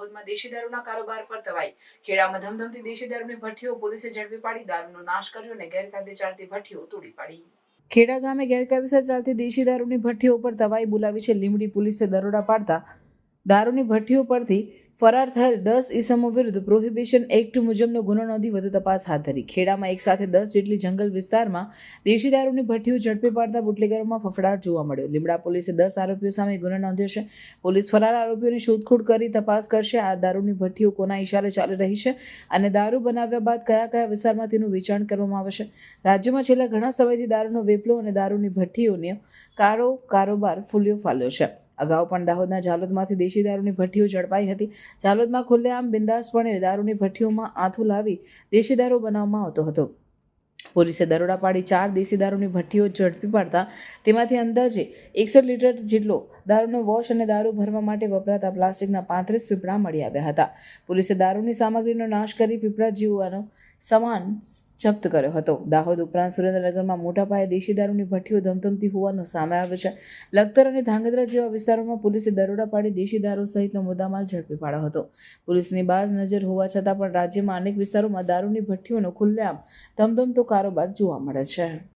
દાહોદમાં દેશી દારૂના કારોબાર પર તવાઈ. ખેડામાં ધમધમતી દેશી દારૂની ભઠ્ઠીઓ પોલીસે ઝડપી પાડી, દારૂનો નાશ કર્યો અને ગેરકાયદે ચાલતી ભઠ્ઠીઓ તોડી પાડી. ખેડા ગામે ગેરકાયદેસર ચાલતી દેશી દારૂની ભઠ્ઠીઓ પર તવાઈ બોલાવી છે લીમડી પોલીસે દરોડા પાડતા દારૂની ભઠ્ઠીઓ પરથી ફરાર થયેલ દસ ઇસમો વિરુદ્ધ પ્રોહિબિશન એક્ટ મુજબનો ગુનો નોંધી વધુ તપાસ હાથ ધરી. ખેડામાં એક સાથે દસ જેટલી જંગલ વિસ્તારમાં દેશી દારૂની ભઠ્ઠીઓ ઝડપી પાડતા બુટલેગરોમાં ફફડાટ જોવા મળ્યો. લીમડા પોલીસે દસ આરોપીઓ સામે ગુનો નોંધ્યો છે. પોલીસ ફરાર આરોપીઓની શોધખોળ કરી તપાસ કરશે. આ દારૂની ભઠ્ઠીઓ કોના ઇશારે ચાલી રહી છે અને દારૂ બનાવ્યા બાદ કયા કયા વિસ્તારમાં તેનું વેચાણ કરવામાં આવશે રાજ્યમાં છેલ્લા ઘણા સમયથી દારૂનો વેપલો અને દારૂની ભઠ્ઠીઓને કાળો કારોબાર ફૂલ્યો ફાલ્યો છે. અગાઉ પણ દાહોદના જાલોદમાંથી દેશી દારૂની ભઠ્ઠીઓ ઝડપાઈ હતી. જાલોદમાં ખુલ્લેઆમ બિંદાસપણે દારૂની ભઠ્ઠીઓમાં આથું લાવી દેશી દારૂ બનાવવામાં આવતો હતો. પોલીસે દરોડા પાડી ચાર દેશી દારૂની ભઠ્ઠીઓ ઝડપી પાડતા તેમાંથી અંદાજે એકસઠ લીટર જેટલો દારૂનો વોશ અને દારૂ ભરવા માટે વપરાતા પ્લાસ્ટિકના પાંત્રીસ પીપળા મળી આવ્યા હતા. પોલીસે દારૂની સામગ્રીનો નાશ કરી પીપળા જીવવાનો સામાન જપ્ત કર્યો હતો. દાહોદ ઉપરાંત સુરેન્દ્રનગરમાં મોટા પાયે દેશી દારૂની ભઠ્ઠીઓ ધમધમતી હોવાનું સામે આવ્યું છે. લખતર અને ધાંગધ્રા જેવા વિસ્તારોમાં પોલીસે દરોડા પાડી દેશી દારૂ સહિતનો મુદ્દામાલ ઝડપી પાડ્યો હતો. પોલીસની બાજ નજર હોવા છતાં પણ રાજ્યમાં અનેક વિસ્તારોમાં દારૂની ભઠ્ઠીઓનો ખુલ્લેઆમ ધમધમતો કારોબાર જોવા મળે છે.